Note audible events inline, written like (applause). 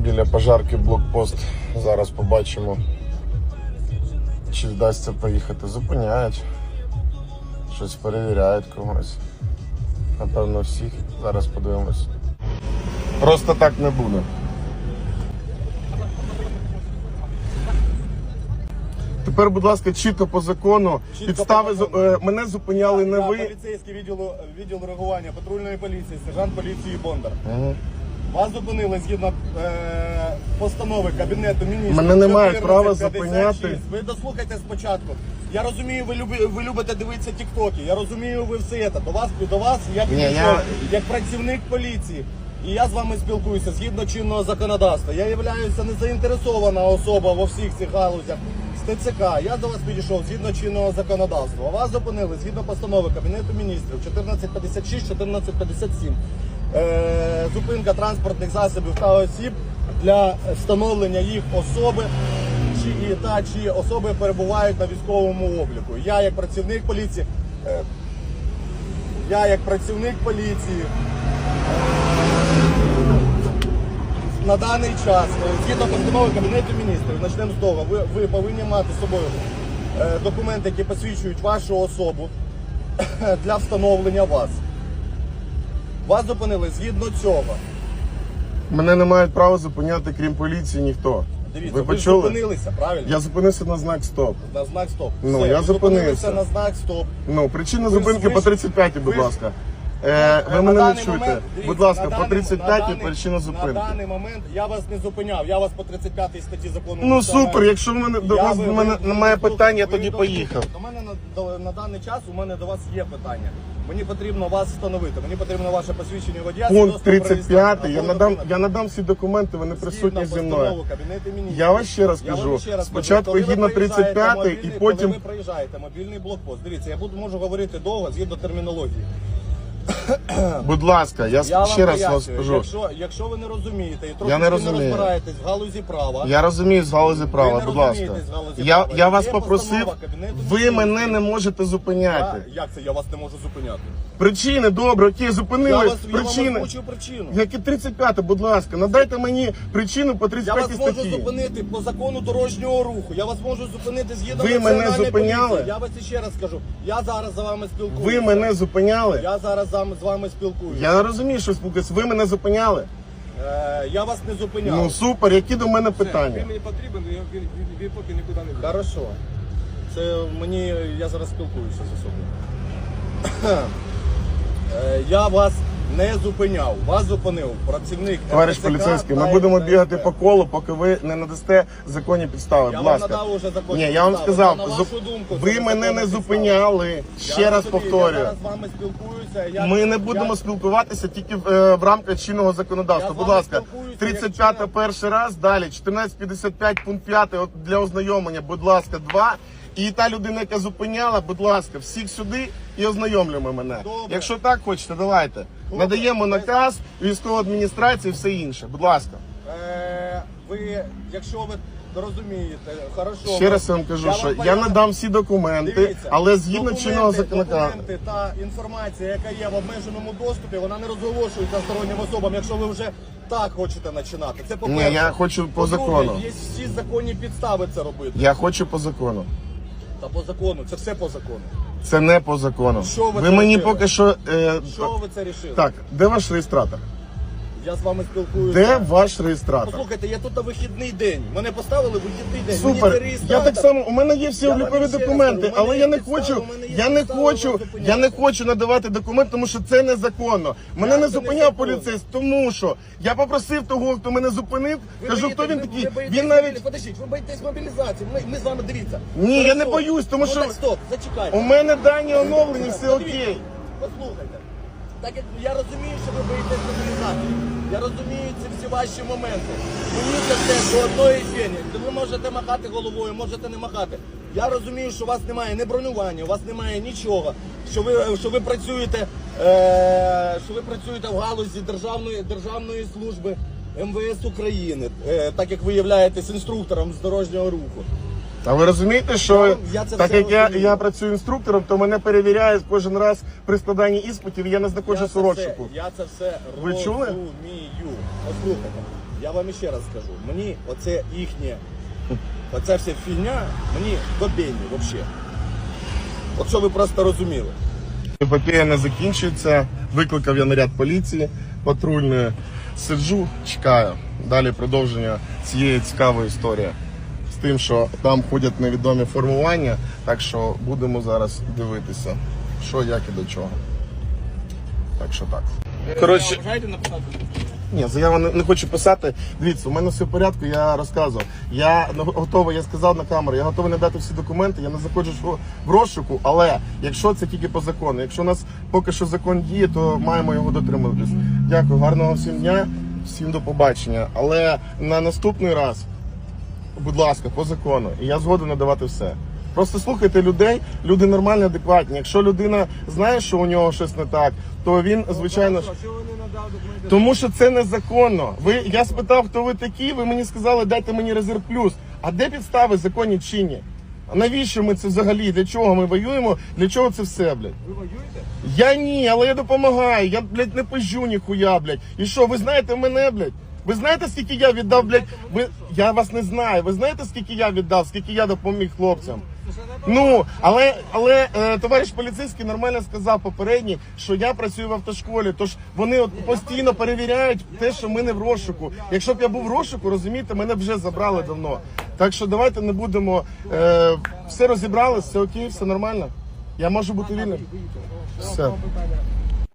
біля пожарки блокпост. Зараз побачимо, чи вдасться поїхати. Зупиняють, щось перевіряють когось. Напевно, всіх. Зараз подивимось. Просто так не буде. Тепер, будь ласка, чітко по закону. Чітко Підстави по закону. е, мене зупиняли не ви. поліцейський відділу відділ реагування патрульної поліції, сержант поліції Бондар. Мгм. Вас зупинили згідно е, постанови Кабінету міністрів. Мене не мають 1456. права зупиняти. Ви дослухайте спочатку. Я розумію, ви, любі, ви любите дивитися тіктоки. Я розумію, ви все це. До вас, до вас я підійшов я- як працівник поліції. І я з вами спілкуюся згідно чинного законодавства. Я являюся незаінтересована особа во всіх цих галузях з ТЦК. Я до вас підійшов згідно чинного законодавства. Вас зупинили згідно постанови Кабінету міністрів 1456-1457. Е, зупинка транспортних засобів та осіб для встановлення їх особи чи, та чи особи перебувають на військовому обліку. Я як працівник поліції. е, я як працівник поліції на даний час, е, згідно постанови Кабінету міністрів, почнемо з того, ви, ви повинні мати з собою е, документи, які посвідчують вашу особу (coughs) для встановлення вас. Вас зупинили згідно цього. Мене не мають права зупиняти, крім поліції, ніхто. Дивіться, ви ви, ж почули? зупинилися, правильно? Я зупинився на знак стоп. На знак стоп. Ну, Все, я ви зупинився. зупинилися на знак стоп. Ну, причина Ви зупинки ви по ж- 35, будь ви ж- ласка. Е, ви На мене не чуєте. Будь ласка, по даний- 35 на даний- причина На зупинки. даний момент я вас не зупиняв, я вас по 35 статті закону. Ну супер, якщо в мене до вас ви- мене ви- немає ви- питань, я ви тоді поїхав. До мене на, до- на даний час у мене до вас є питання. Мені потрібно вас встановити. Мені потрібно ваше посвідчення водія. Пункт 35, я надам, я надам всі документи, вони присутні зі мною. Я вас ще раз кажу, спочатку ви гідно 35 і потім- Коли ви проїжджаєте мобільний блокпост, дивіться, я буду можу говорити довго згідно термінології. (coughs) Будь ласка, я, Я ще раз вас скажу. Якщо, якщо ви не розумієте і Я трошки не не, розумію. розбираєтесь в галузі права, Я розумію з галузі права, не будь ласка. розумієтесь галузі Я, права. я вас Є попросив, Кабінету ви Міністрів. мене не можете я, зупиняти. як це я вас не можу зупиняти? Причини, добре, окей, Я зупинили. вас я вам Причини. озвучив причину. Як і 35, будь ласка, надайте мені причину по Я 35 вас можу статті. зупинити по закону дорожнього руху. Я вас можу зупинити згідно Ви мене національної зупиняли? поліції. Я вас ще раз скажу. Я зараз за вами спілкуюся. Ви мене зупиняли? Я зараз з вами- з вами спілкуюся. Я розумію, що спілкуюсь. Ви мене зупиняли? Е, я вас не зупиняв. Ну супер, які до мене Він питання? мені потрібен, він, він, він, він поки нікуди не йде. Хорошо. Це мені. Я зараз спілкуюся з особою. Я вас не зупиняв. Вас зупинив працівник. Товариш РТЦК поліцейський, та ми будемо СП. бігати по колу, поки ви не надасте законні підстави. Я Будь вам ласка. надав уже законні Ні, я вам підстави. сказав, На зуп- вашу думку, ви мене не підстава. зупиняли. Ще Я раз розумію, повторюю. Я зараз з вами спілкуюся. Я, Ми не будемо я, спілкуватися тільки в, е, в рамках чинного законодавства. Я з Будь вами ласка, спілкуюся, 35 якщо- перший раз, далі 1455 пункт 5 от для ознайомлення, будь ласка, 2. І та людина, яка зупиняла, будь ласка, всіх сюди і ознайомлюємо мене. Добре. Якщо так хочете, давайте. Добре. Надаємо наказ військової адміністрації і все інше. Будь ласка. Е, ви, якщо ви розумієте, хорошо. Ще раз я вам кажу, що я поясню. надам всі документи, Дивіться, але згідно документи- чинного законодавства. Документи та інформація, яка є в обмеженому доступі, вона не розголошується стороннім особам, якщо ви вже так хочете починати. Це по-перше. Ні, я хочу по По-друге, закону. Є всі законні підстави це робити. Я хочу по закону. Та по закону, це все по закону. Це не по закону. Що ви ви мені поки що. Е, Що ви це рішили? Так, де ваш реєстратор? Я з вами спілкуюся. Де ваш реєстратор? Послухайте, я тут на вихідний день. Мене поставили вихідний день. Мені Супер. Я реєстратор. так само. У мене є всі Я вам облікові ще раз документи, у але я не хочу. у мене є Я не підстави хочу. вас. Я не хочу надавати документ, тому що це незаконно. Мене Як не це зупиняв незаконно? поліцейський, тому що я попросив того, хто мене зупинив. Ви Кажу, боїтесь- хто він ви- такий. ви боїтесь Він навіть Подождіть, ви боїтесь мобілізації. Ми, ми з вами дивіться. Ні, я не Хорошо. боюсь, тому ну, що- Так, стоп, зачекайте. у мене дані оновлені, все окей. Послухайте. Так як я розумію, що ви боїтесь мобілізації. Я розумію ці всі ваші моменти. Мені це все до одної фені. Ви можете махати головою, можете не махати. Я розумію, що у вас немає ні бронювання, у вас немає нічого. Що ви, що ви працюєте, е, що ви працюєте в галузі державної, державної служби МВС України, е, так як ви являєтесь інструктором з дорожнього руху. А ви розумієте, що Я- я це так все як я, розумію. я працюю інструктором, то мене перевіряють кожен раз при складанні іспитів, я не знаходжусь це у все- Я це все Ви чули? розумію. Послухайте. я вам ще раз скажу, мені оце їхнє, оця вся фігня, мені добейні взагалі. От що ви просто розуміли. Епопея не закінчується. Викликав я наряд поліції патрульної. Сиджу, чекаю. Далі продовження цієї цікавої історії. Тим, що там ходять невідомі формування, так що будемо зараз дивитися, що, як і до чого. Так що так. Коротше, ні, заяву не, не хочу писати. Дивіться, у мене все в порядку, я розказував. Я готовий, я сказав на камеру, я готовий надати всі документи, я не заходжу в- в розшуку, але якщо це тільки по закону, якщо у нас поки що закон діє, то маємо його дотримуватись. Дякую, гарного всім дня, всім до побачення. Але на наступний раз, будь ласка, по закону, і я згоден надавати все. Просто слухайте людей, люди нормальні, адекватні. Якщо людина знає, що у нього щось не так, то він, звичайно ж. Тому що це незаконно. Ви я спитав, хто ви такі. Ви мені сказали, дайте мені резерв плюс. А де підстави законні чинні? А навіщо ми це взагалі? Для чого ми воюємо? Для чого це все, блядь? Ви воюєте? Я ні, але я допомагаю. Я, блядь, не пижу ніхуя, блядь. І що, ви знаєте мене, блядь? Ви знаєте, скільки я віддав, блядь? Ви... Я вас не знаю. Ви знаєте, скільки я віддав, скільки я допоміг хлопцям? Ну, але але е, товариш поліцейський нормально сказав попередній, що я працюю в автошколі, тож вони от постійно перевіряють те, що ми не в розшуку. Якщо б я був в розшуку, розумієте, мене вже забрали давно. Так що давайте не будемо. Е, все розібрали, все окей, все нормально. Я можу бути вільним. Все.